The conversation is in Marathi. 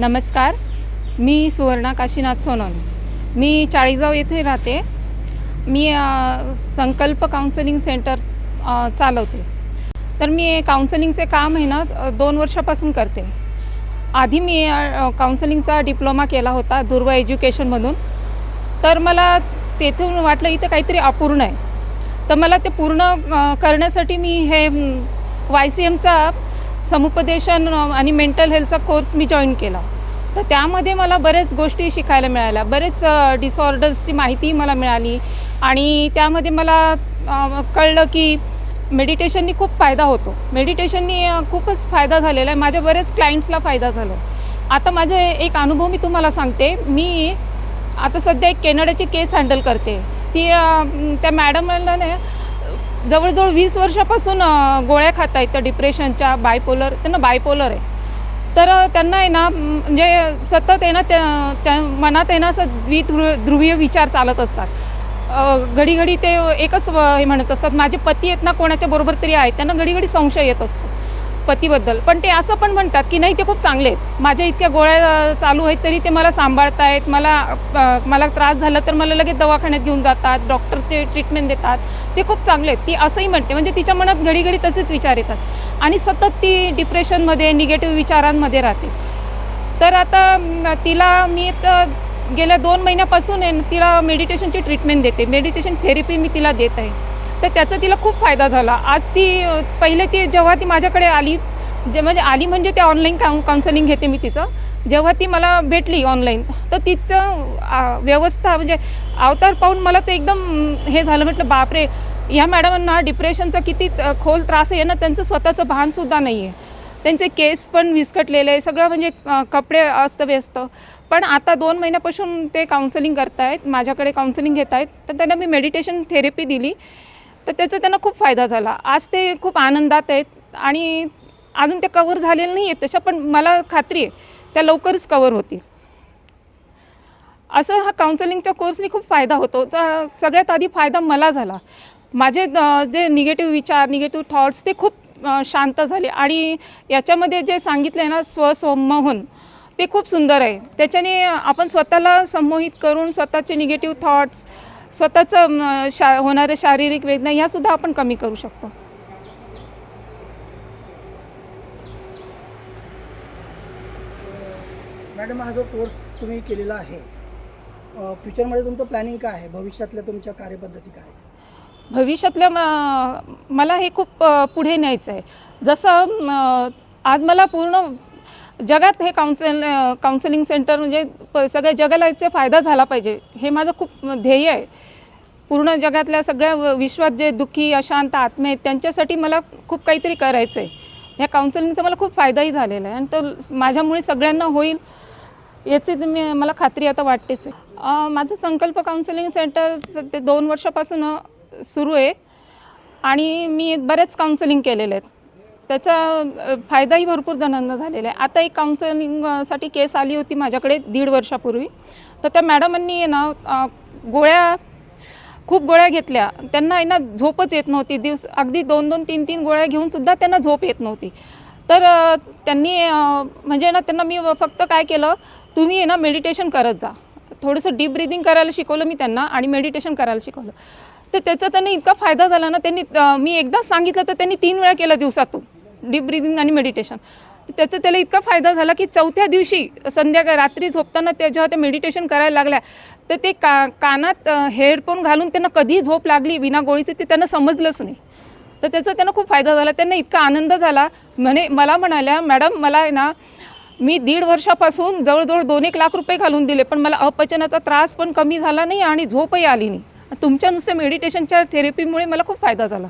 नमस्कार मी सुवर्णा काशीनाथ सोनवणे मी चाळीसगाव येथे राहते. मी संकल्प काउन्सिलिंग सेंटर चालवते. तर मी काउन्सिलिंगचे काम आहे ना दोन वर्षापासून करते. आधी मी काउन्सलिंगचा काउन्सिलिंगचा डिप्लोमा केला होता दुर्वा एज्युकेशनमधून तर मला तेथून वाटलं इथं काहीतरी अपूर्ण आहे. तर मला ते पूर्ण करण्यासाठी मी हे वाय सी एमचा समुपदेशन आणि मेंटल हेल्थचा कोर्स मी जॉईन केला. तर त्यामध्ये मला बरेच गोष्टी शिकायला मिळाल्या. बरेच डिसऑर्डर्सची माहिती मला मिळाली. आणि त्यामध्ये मला कळलं की मेडिटेशननी खूप फायदा होतो. मेडिटेशननी खूपच फायदा झालेला आहे. माझ्या बरेच क्लायंट्सला फायदा झाला आता माझे एक अनुभव मी तुम्हाला सांगते. मी आता सध्या एक कॅनडाची केस हँडल करते. ती त्या मॅडमला ना जवळजवळ वीस वर्षापासून गोळ्या खात आहेत त्या डिप्रेशनच्या बायपोलर त्यांना बायपोलर आहे. तर त्यांना आहे ना म्हणजे सतत आहे ना त्या त्या मनात आहे ना असं द्विध्रु ध्रुवीय विचार चालत असतात. घडीघडी घडी घडी ते एकच हे म्हणत असतात माझे पती आहेत ना कोणाच्या बरोबर तरी आहेत त्यांना घडी घडी संशय येत असतो. पतीबद्दल. पण ते असं पण म्हणतात की नाही ते खूप चांगले आहेत. माझ्या इतक्या गोळ्या चालू आहेत तरी ते मला सांभाळतायत. मला मला त्रास झाला तर मला लगेच दवाखान्यात घेऊन जातात डॉक्टरचे ट्रीटमेंट देतात. ते खूप चांगले आहेत. ती असंही म्हणते. म्हणजे तिच्या मनात घडी घडी तसेच विचार येतात. आणि सतत ती डिप्रेशनमध्ये निगेटिव्ह विचारांमध्ये राहते. तर आता तिला मी तर गेल्या दोन महिन्यापासून आहे तिला मेडिटेशनची ट्रीटमेंट देते. मेडिटेशन थेरपी मी तिला देत आहे. तर त्याचा तिला खूप फायदा झाला. आज ती पहिले ती जेव्हा ती माझ्याकडे आली जे म्हणजे आली म्हणजे ते ऑनलाईन काउ काउन्सलिंग घेते मी तिचं. जेव्हा ती मला भेटली ऑनलाईन तर तिचं व्यवस्था म्हणजे अवतार पाहून मला ते एकदम हे झालं. म्हटलं बापरे ह्या मॅडमांना डिप्रेशनचा किती खोल त्रास आहे. ना त्यांचं स्वतःचं भानसुद्धा नाही आहे. त्यांचे केस पण विस्कटलेले आहे. सगळं म्हणजे कपडे अस्तव्यस्त. पण आता दोन महिन्यापासून ते काउन्सिलिंग करतायत माझ्याकडे काउन्सिलिंग घेत आहेत तर त्यांना मी मेडिटेशन थेरपी दिली. तर त्याचा त्यांना खूप फायदा झाला. आज ते खूप आनंदात आहेत आणि अजून ते कवर झालेलं नाही आहेत तशा पण मला खात्री आहे त्या लवकरच कवर होतील. असं हा काउन्सिलिंगच्या कोर्सनी खूप फायदा होतो. तर सगळ्यात आधी फायदा मला झाला. माझे जे निगेटिव्ह विचार निगेटिव्ह थॉट्स ते खूप शांत झाले आणि याच्यामध्ये जे सांगितलं आहे ना स्वसंमोहन ते खूप सुंदर आहे. त्याच्याने आपण स्वतःला संमोहित करून स्वतःचे निगेटिव्ह थॉट्स स्वतःचं शा होणाऱ्या शारीरिक वेदना ह्यासुद्धा आपण कमी करू शकतो. मॅडम हा जो कोर्स तुम्ही केलेला आहे फ्युचरमध्ये तुमचं प्लॅनिंग काय आहे? भविष्यातल्या तुमच्या कार्यपद्धती काय आहेत? भविष्यातल्या मला हे खूप पुढे न्यायचं आहे जसं आज मला पूर्ण जगात हे काउन्सिल काउन्सिलिंग सेंटर म्हणजे प सगळ्या जगाला याचा फायदा झाला पाहिजे. हे माझं खूप ध्येय आहे. पूर्ण जगातल्या सगळ्या व- विश्वात जे दुःखी अशांत आत्मे आहेत त्यांच्यासाठी मला खूप काहीतरी करायचं आहे ह्या काउन्सिलिंगचा मला खूप फायदाही झालेला आहे. आणि तो माझ्यामुळे सगळ्यांना होईल याची मी मला खात्री आता वाटतेच आहे. माझं संकल्प काउन्सिलिंग सेंटर ते दोन वर्षापासून सुरू आहे. आणि मी बरेच काउन्सिलिंग केलेले आहेत. त्याचा फायदाही भरपूर जणांना झालेला आहे. आता एक काउन्सिलिंगसाठी केस आली होती माझ्याकडे दीड वर्षापूर्वी. तर त्या मॅडमांनी आहे ना गोळ्या खूप गोळ्या घेतल्या. त्यांना आहे ना झोपच येत नव्हती. दिवस अगदी दोन दोन तीन तीन गोळ्या घेऊन सुद्धा त्यांना झोप येत नव्हती. तर त्यांनी म्हणजे ना त्यांना मी फक्त काय केलं तुम्ही आहे ना मेडिटेशन करत जा. थोडंसं डीप ब्रिदिंग करायला शिकवलं मी त्यांना आणि मेडिटेशन करायला शिकवलं. तर त्याचा त्यांनी इतका फायदा झाला ना त्यांनी मी एकदाच सांगितलं तर त्यांनी तीन वेळा केलं दिवसातून. डीप ब्रिदिंग आणि मेडिटेशन. त्याचा त्याला इतका फायदा झाला की चौथ्या दिवशी संध्याकाळ रात्री झोपताना त्या जेव्हा ते मेडिटेशन करायला लागल्या तर ते का कानात हेडफोन घालून त्यांना कधी झोप लागली विना गोळीचं ते त्यांना समजलंच नाही. तर त्याचा त्यांना खूप फायदा झाला त्यांना इतका आनंद झाला. म्हणे मला म्हणाल्या मॅडम मला आहे ना मी दीड वर्षापासून जवळजवळ दोन एक लाख रुपये घालून दिले पण मला अपचनाचा त्रास पण कमी झाला नाही आणि झोपही आली नाही. तुमच्या नुसत्या मेडिटेशनच्या थेरपीमुळे मला खूप फायदा झाला.